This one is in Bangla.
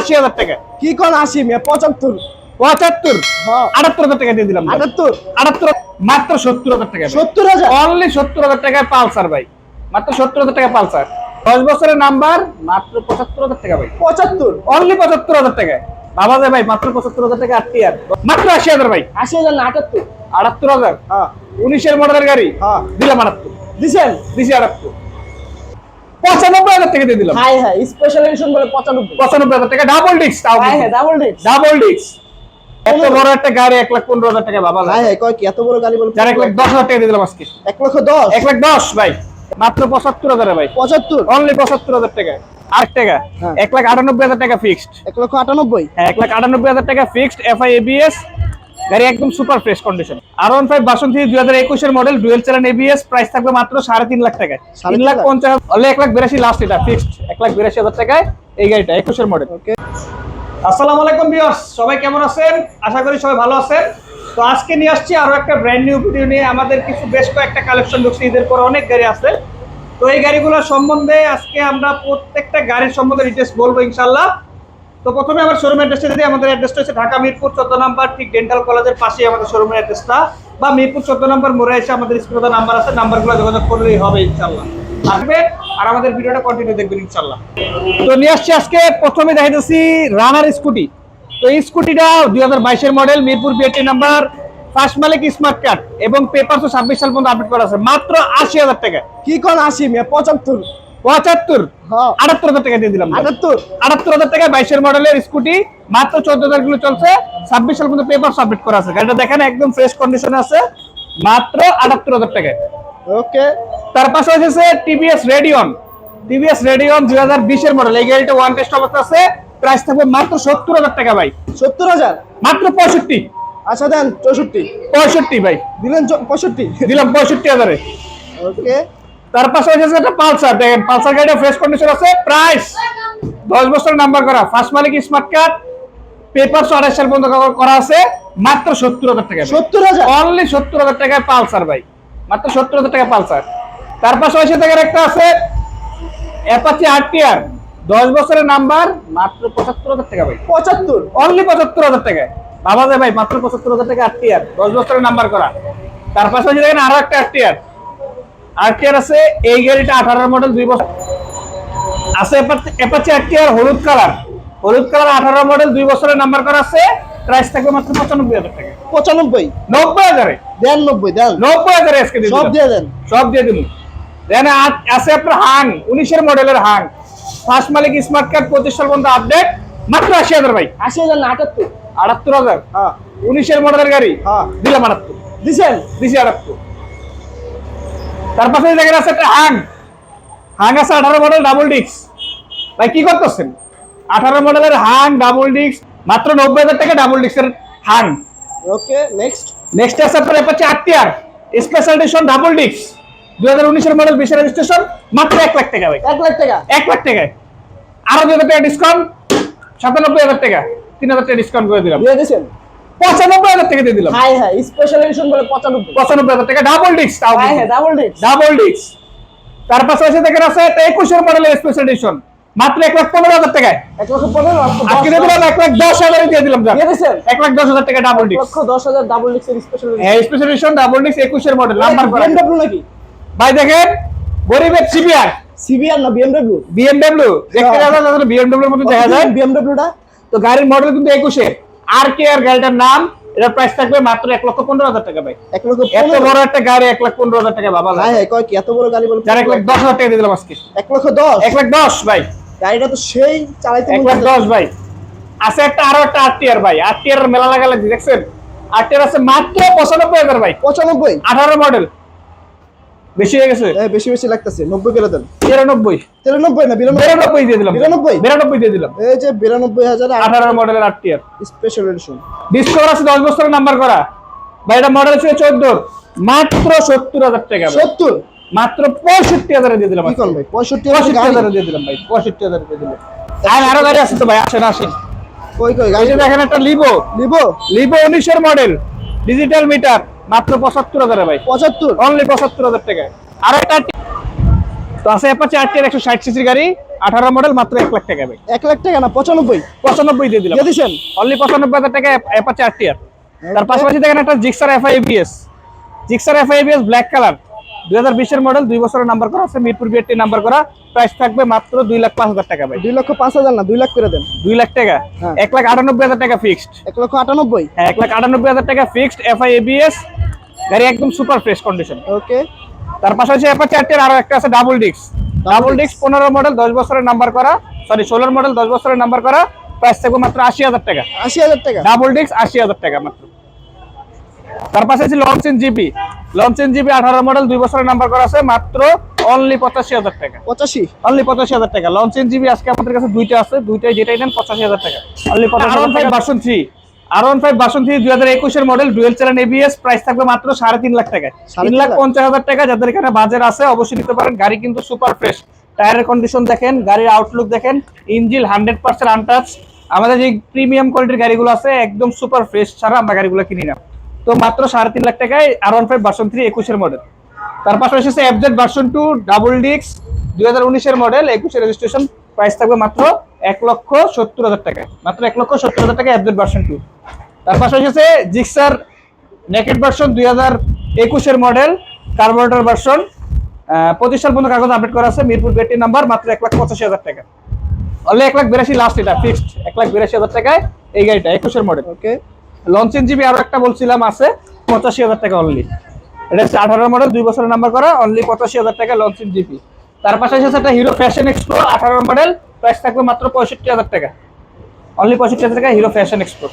আশি হাজার টাকা। কি কোন আশি মেয়ে? পঁচাত্তর। পঁচাত্তর? হ্যাঁ। আটাত্তর হাজার টাকা দিয়ে দিলাম আটাত্তর? আটাত্তর মাত্র সত্তর হাজার টাকা সত্তর হাজার? অনলি সত্তর হাজার টাকায় পালসার ভাই। মাত্র সত্তর হাজার টাকা পালসার। দশ বছরের নাম্বার মাত্র পঁচাত্তর হাজার টাকা ভাই। পঁচাত্তর? অনলি পঁচাত্তর হাজার টাকায়। বাবা যায় ভাই মাত্র পঁচাত্তর হাজার টাকা আটটি আর। মাত্র আশি হাজার ভাই। আশি হাজার না আটাত্তর। আটাত্তর হাজার? হ্যাঁ। উনিশের মডেলের গাড়ি? হ্যাঁ। দিলাম আটাত্তর। দিছেন? দিছি আটাত্তর। পঁচানব্বই হাজার টাকা দিয়ে দিলাম। হাই হাই স্পেশাল এডিশন বলে পঁচানব্বই। পঁচানব্বই হাজার টাকা ডাবল ডিস্ক তাও high high double disc double disc এত বড় একটা গাড়ি এক লাখ পনেরো হাজার টাকা বাবা। হাই হাই কয় কি? এত বড় গাড়ি বলে যার এক লাখ দশ হাজার টাকা দিয়ে দিলাম আজকে। এক লক্ষ দশ? এক লাখ দশ ভাই। মাত্র পঁচাত্তর হাজারে ভাই। পঁচাত্তর? অনলি পঁচাত্তর হাজার টাকা। আট টাকা? হ্যাঁ। এক লাখ আটানব্বই হাজার টাকা ফিক্সড এক লক্ষ আটানব্বই? এক লাখ আটানব্বই হাজার টাকা ফিক্সড এফআই এবিএস গাড়ি একদম super fresh condition R one five বাসন্তী দুই হাজার একুশের মডেল ডুয়েল চালান এবিএস প্রাইস থাকবে মাত্র সাড়ে তিন লাখ টাকায়। তিন লাখ? পঞ্চাশ এক লাখ বিরাশি লাস্ট এটা ফিক্সড এক লাখ বিরাশি হাজার টাকায় এই গাড়িটা একুশের মডেল ওকে আসসালামু আলাইকুম ভিউয়ার্স সবাই কেমন আছেন? আশা করি সবাই ভালো আছেন। তো আজকে নিয়ে আসছি আরও একটা ব্র্যান্ড নিউ ভিডিও নিয়ে। আমাদের কিছু বেশ কয়েকটা কালেকশন ঢুকছে ঈদের পর অনেক গাড়ি আছে। তো এই গাড়িগুলোর সম্বন্ধে আজকে আমরা প্রত্যেকটা গাড়ির সম্বন্ধে ডিটেলস বলব ইনশাল্লাহ তো প্রথমে আমার শোরুম অ্যাড্রেসটা দিই আমাদের অ্যাড্রেসটা হচ্ছে ঢাকা মিরপুর চোদ্দ নাম্বার, ঠিক ডেন্টাল কলেজের পাশেই আমাদের শোরুমের অ্যাড্রেসটা বা মিরপুর চোদ্দ নাম্বার মোড়ে এসে আমাদের স্ক্রিনে নাম্বার আছে নাম্বারগুলো যোগাযোগ করলেই হবে ইনশাল্লাহ আসবে আর আমাদের ভিডিওটা কন্টিনিউ দেখবেন ইনশাল্লাহ তো নিয়ে আসছি আজকে, প্রথমে দেখাইতেছি রানার স্কুটি। তো এই স্কুটিটা দুই হাজার বাইশের model Mirpur BAT number first মালিক স্মার্ট কার্ড এবং পেপারসও ছাব্বিশ সাল পর্যন্ত আপডেট করা আছে। মাত্র আশি হাজার টাকা। কি কোন আশি পঁচাত্তর। পঁচাত্তর। হ্যাঁ। আটাত্তর হাজার টাকা দিয়ে দিলাম। আটাত্তর। আটাত্তর হাজার টাকা বাইশের মডেলের স্কুটি মাত্র চোদ্দ হাজার কিলো চলছে। ছাব্বিশ সাল পর্যন্ত পেপার সাবমিট করা আছে। গাড়িটা দেখেন একদম ফ্রেশ কন্ডিশনে আছে। মাত্র আটাত্তর হাজার টাকায়। ওকে তার পাশে টিভিএস রেডিয়ন টিভিএস রেডিয়ন দুই হাজার বিশের মডেল এই গাড়িটা ওয়ান টেস্ট অবস্থা আছে। প্রাইস থাকবে মাত্র সত্তর হাজার টাকা ভাই। সত্তর হাজার? মাত্র পঁয়ষট্টি। আচ্ছা দেন চৌষট্টি। পঁয়ষট্টি ভাই। দিলেন পঁয়ষট্টি। দিলাম পঁয়ষট্টি হাজারে। ওকে তার পাশে হচ্ছে একটা পালসার দেখেন পালসার গাড়িটা ফ্রেশ কন্ডিশন আছে প্রাইস দশ বছর নাম্বার করা। ফার্স্ট মালিক স্মার্ট কার্ড পেপার আড়াই সাল পর্যন্ত করা আছে মাত্র সত্তর হাজার টাকা সত্তর হাজার? অনলি সত্তর হাজার টাকায় পালসার ভাই। মাত্র সত্তর হাজার টাকা পালসার। তার পাশে হচ্ছে দেখেন একটা আছে অ্যাপাচি আরটিআর দশ বছরের নাম্বার মাত্র পঁচাত্তর হাজার টাকা ভাই। পঁচাত্তর? অনলি পঁচাত্তর হাজার টাকায়। বাবা যায় ভাই মাত্র পঁচাত্তর হাজার টাকা আরটিআর দশ বছরের নাম্বার করা। তার পাশে হচ্ছে দেখেন আরও একটা আরটিআর আরটিআর আছে এই গাড়িটা আঠারো মডেল দুই বছর আছে। অ্যাপাচি আরটিআর হলুদ কালার। হলুদ কালার আঠারো মডেল দুই বছরের নাম্বার করা আছে। প্রাইস থাকবে মাত্র পঁচানব্বই হাজার টাকা। পঁচানব্বই? নব্বই হাজারে? দেন নব্বই দেন। নব্বই হাজারে আজকে সব দিয়ে দেন। সব দিয়ে দিন দেন আছে আপনার হাং উনিশের মডেলের হাং। ফার্স্ট মালিক স্মার্ট কার্ড পঁচিশ সাল পর্যন্ত আপডেট মাত্র আশি হাজার ভাই। আশি হাজার না আটাত্তর? আটাত্তর হাজার। হ্যাঁ। উনিশের মডেলের গাড়ি? হ্যাঁ। দিলাম আটাত্তর। দিছেন? দিছি আটাত্তর। তার পাশে দেখেন আছে একটা হাং। হাং আছে আঠারো মডেল ডাবল ডিক্স ভাই কি করতেছেন? আঠারো মডেলের হাং ডাবল ডিক্স মাত্র নব্বই হাজার টাকা double ডিক্সের Hang. Okay next next আছে আপনার হচ্ছে আটটিয়ার স্পেশাল এডিশন ডাবল ডিক্স দুই হাজার উনিশের মডেল বিশের রেজিস্ট্রেশন মাত্র এক লাখ টাকা ভাই। এক লাখ টাকা? এক লাখ টাকায়। আরও দুই হাজার টাকা ডিসকাউন্ট সাতানব্বই হাজার টাকা। তিন হাজার টাকা ডিসকাউন্ট করে দিলাম। দিয়ে দিছেন পঁচানব্বই হাজার টাকা দিয়ে দিলাম। হাই হাই স্পেশাল এডিশন বলে পঁচানব্বই। পঁচানব্বই হাজার টাকা ডাবল তাও high high double disc double ডিক্স তার পাশে আছে দেখেন আছে একটা একুশের মডেলের স্পেশাল এডিশন মাত্র এক লাখ পনেরো হাজার টাকায়। এক লক্ষ পনেরো আজকে দিয়ে দিলাম এক লাখ দশ হাজারে দিয়ে দিলাম। এক লাখ দশ হাজার টাকা ডাবল লক্ষ দশ হাজার ডাবল ডিস্কের স্পেশাল স্পেশাল এডিশন ডাবল ডিক্স একুশের মডেল নাম্বার বিএমডব্লিউ নাকি? ভাই দেখেন গরিবের সিবিআর সিবিআর না বিএমডব্লিউ বিএমডব্লিউ দেখতে হ্যাঁ। বিএমডব্লিউর মধ্যে দেখা যায়। বিএমডব্লিউটা তো গাড়ির মডেল কিন্তু একুশে আর কে আর গাড়িটার নাম এটার প্রাইস থাকবে মাত্র এক লক্ষ পনেরো হাজার টাকা ভাই। এক লক্ষ এত বড় একটা গাড়ি এক লাখ পনেরো হাজার টাকা বাবা কয় কি? এত বড় গাড়ি বলে এক লাখ দশ হাজার টাকা দিয়ে দিলাম আজকে। এক লক্ষ দশ? এক লাখ দশ ভাই। গাড়িটা তো সেই চালাইতে এক লাখ দশ ভাই। আছে একটা আরও একটা আরটিআর ভাই। আরটিআর মেলা লাগা লাগছে দেখছেন আরটিআর আছে মাত্র পঁচানব্বই হাজার ভাই। পঁচানব্বই? আঠারো মডেল বেশি হয়ে গেছে? এ, বেশি বেশি লাগতেছে। নব্বই করে দেন। তিরানব্বই। তিরানব্বই না বিরানব্বই। বিরানব্বই দিয়ে দিলাম। বিরানব্বই? বিরানব্বই দিয়ে দিলাম। এই যে বিরানব্বই হাজার আঠারো মডেলের আরটিআর স্পেশাল এডিশন ডিসকভার আছে দশ বছরের নাম্বার করা। ভাই এটা মডেল ছিল চোদ্দ। মাত্র সত্তর হাজার টাকা ভাই। সত্তর? মাত্র পঁয়ষট্টি হাজারে দিয়ে দিলাম কি কোন ভাই? পঁয়ষট্টি পঁয়ষট্টি গাড়ি। হাজারে দিয়ে দিলাম ভাই। পঁয়ষট্টি হাজারে দিয়ে দিলাম। আর আরও গাড়ি আছে তো ভাই আসেন আসেন। কই কই গাড়ি? দেখেন একটা লিভো নিবো লিভো উনিশের মডেল ডিজিটাল মিটার মাত্র পঁচাত্তর হাজার ভাই। পঁচাত্তর? অনলি পঁচাত্তর হাজার টাকায়। আর একটা তো আছে অ্যাপাচি আর টিআর একশো ষাট সিসির গাড়ি আঠারো মডেল মাত্র এক লাখ টাকা ভাই। এক লাখ টাকা না পঁচানব্বই? পঁচানব্বই দিয়ে দিলাম। দিয়ে দিছেন অনলি পঁচানব্বই হাজার টাকা অ্যাপাচি আর টিআর তার পাশাপাশি দেখেন একটা Gixxer FI ABS Gixxer FI ABS black colour দুই হাজার বিশের মডেল দুই বছরের নাম্বার করা আছে মিরপুর বিএটি নাম্বার করা। প্রাইস থাকবে মাত্র দুই লাখ পাঁচ হাজার টাকা ভাই। দুই লক্ষ পাঁচ হাজার না দুই লাখ করে দেন। দুই লাখ টাকা। হ্যাঁ। এক লাখ আটানব্বই হাজার টাকা ফিক্সড এক লক্ষ আটানব্বই? হ্যাঁ এক লাখ আটানব্বই হাজার টাকা ফিক্সড এফআই এবিএস গাড়ি একদম সুপার ফ্রেশ কন্ডিশন ওকে তার পাশাপাশি এপার চারটের আরও একটা আছে ডাবল ডিস্ক ডাবল ডিস্ক পনেরো মডেল দশ বছরের নাম্বার করা। সরি ষোলোর মডেল দশ বছরের নাম্বার করা। প্রাইস থাকবে মাত্র আশি হাজার টাকা। আশি হাজার টাকা। ডাবল ডিস্ক আশি হাজার টাকা মাত্র। তার পাশে আছে লঞ্চেন জিপি লঞ্চেন জিপি আঠারো মডেল দুই বছরের নাম্বার করা আছে মাত্র অনলি পঁচাশি হাজার টাকা। পঁচাশি। অনলি পঁচাশি হাজার টাকা। লঞ্চেন জিবি আজকে আমাদের কাছে দুইটা আছে। দুইটাই যেটাই নেন পঁচাশি হাজার টাকা। অনলি পঁচাশি হাজার টাকা version three R one five version three দুই হাজার একুশের model dual channel ABS price থাকবে মাত্র সাড়ে তিন লাখ টাকা তিন লাখ? পঞ্চাশ হাজার টাকা যাদের এখানে বাজার আছে অবশ্যই নিতে পারেন। গাড়ি কিন্তু সুপার ফ্রেশ টায়ারের কন্ডিশন দেখেন গাড়ির আউটলুক দেখেন ইঞ্জিল হান্ড্রেড পার্সেন্ট আনটাচ আমাদের যে প্রিমিয়াম কোয়ালিটির গাড়িগুলো আছে একদম সুপার ফ্রেশ ছাড়া আমরা গাড়িগুলো কিনি না। তো মাত্র সাড়ে তিন লাখ টাকায় R one five version three একুশের মডেল তার পাশাপাশি এসেছে এফজেড ভার্সন টু ডাবল ডিক্স দুই হাজার উনিশের মডেল একুশের রেজিস্ট্রেশন প্রাইস থাকবে মাত্র এক লক্ষ সত্তর হাজার টাকা মাত্র এক লক্ষ সত্তর হাজার টাকা এফজেড ভার্সন টু তার পাশাপাশি এসেছে জিক্সার নেকেট ভার্সন দুই হাজার একুশের মডেল কার্বোরেটর ভার্সন পঁচিশ সাল পর্যন্ত কাগজ আপডেট করা আছে মিরপুর বেটি নাম্বার মাত্র এক লাখ পঁচাশি হাজার টাকা। অনলি এক লাখ বিরাশি লাস্ট এটা ফিক্সড এক লাখ বিরাশি হাজার টাকায় এই গাড়িটা একুশের মডেল ওকে লঞ্চেন জিবি আরও একটা বলছিলাম আছে পঁচাশি হাজার টাকা অনলি এটা হচ্ছে আঠারো মডেল দুই বছরের নাম্বার করা অনলি পঁচাশি হাজার টাকা লঞ্চেন জিবি তার পাশাপাশি আছে একটা হিরো ফ্যাশন এক্সপ্রো আঠারো মডেল প্রাইস থাকবে মাত্র পঁয়ষট্টি হাজার টাকা। অনলি পঁয়ষট্টি হাজার টাকা হিরো ফ্যাশন এক্সপ্রো